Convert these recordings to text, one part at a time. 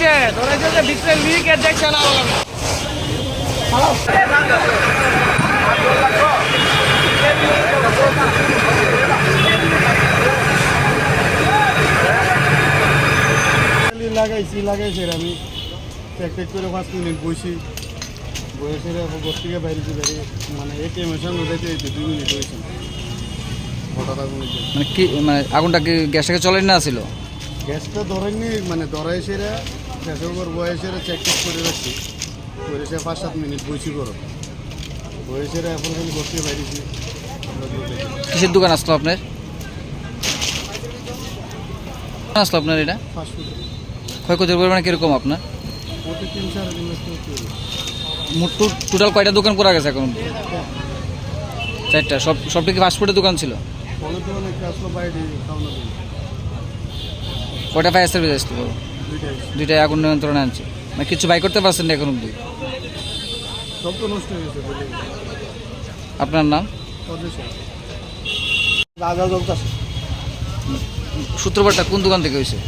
যে ভিতরে লিক এর দেখছে না লাগাইছি লাগাইছি আমি। এক এক করে পাঁচ মিনিট বসি বসে ঘর থেকে বাইরেছি বাইরে। মানে এটিএমের সামনে যাইতে যাইতে দুই মিনিট হয়েছে হঠাৎ আগুন মানে কি মানে আগুনটা কি গ্যাসটাকে চলেন না ছিল? গ্যাসটা ধরেননি মানে ধরাইছে গ্যাসের উপর বয়সে চেক চেক করে রাখছি। করে সে পাঁচ সাত মিনিট বসি করো বয়সে এখন ঘর থেকে বাইরেছি কিসের দোকান আসলো আপনার? আসলো আপনার এটা? ক্ষয়ক্ষতির পরিমাণ কীরকম আপনার? লাখ টোটাল কয়টা দোকান করা গেছে এখন? চারটা। সব সবটা কি ফাস্টফুডের দোকান ছিল? কয়টা ফায়ার সার্ভিস আসতে দুইটাই দুইটাই আগুন নিয়ন্ত্রণে আনছে মানে কিছু বাই করতে পারছেন না এখন অব্দি সব তো নষ্ট হয়ে গেছে আপনার নাম রাজা সূত্রপাতটা কোন দোকান থেকে হয়েছে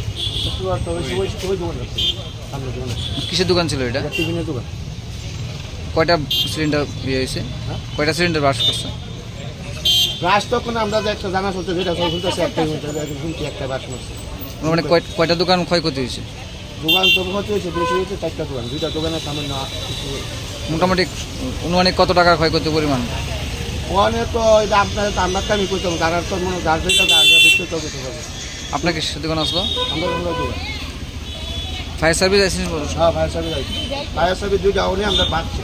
কিসের দোকান ছিল এটা টিফিনের দোকান কয়টা সিলিন্ডার ইয়ে হয়েছে হ্যাঁ? কয়টা সিলিন্ডার বাস করছে রাজ তখন আমরা যে একটা জানা চলছে যেটা শুনছি একটা বাস মারছে মানে কয়- কয়টা দোকান ক্ষয়ক্ষতি হয়েছে? দোকান তো হচ্ছে হয়েছে বেশি হয়েছে চারটা দোকান। দুইটা দোকানের সামনে না কিছু মোটামুটি অনুমানিক কত টাকার ক্ষয়ক্ষতি পরিমাণ? ওখানে তো এটা আপনার তো আমরা কামি করতাম যারা তো মনে যেটা যার যা তো করতে আপনার কি দোকান আসলো? আমরা দোকান ফায়ার সার্ভিস আছে হ্যাঁ ফায়ার সার্ভিস আছে ফায়ার সার্ভিস দুইটা উনি আমরা পাচ্ছি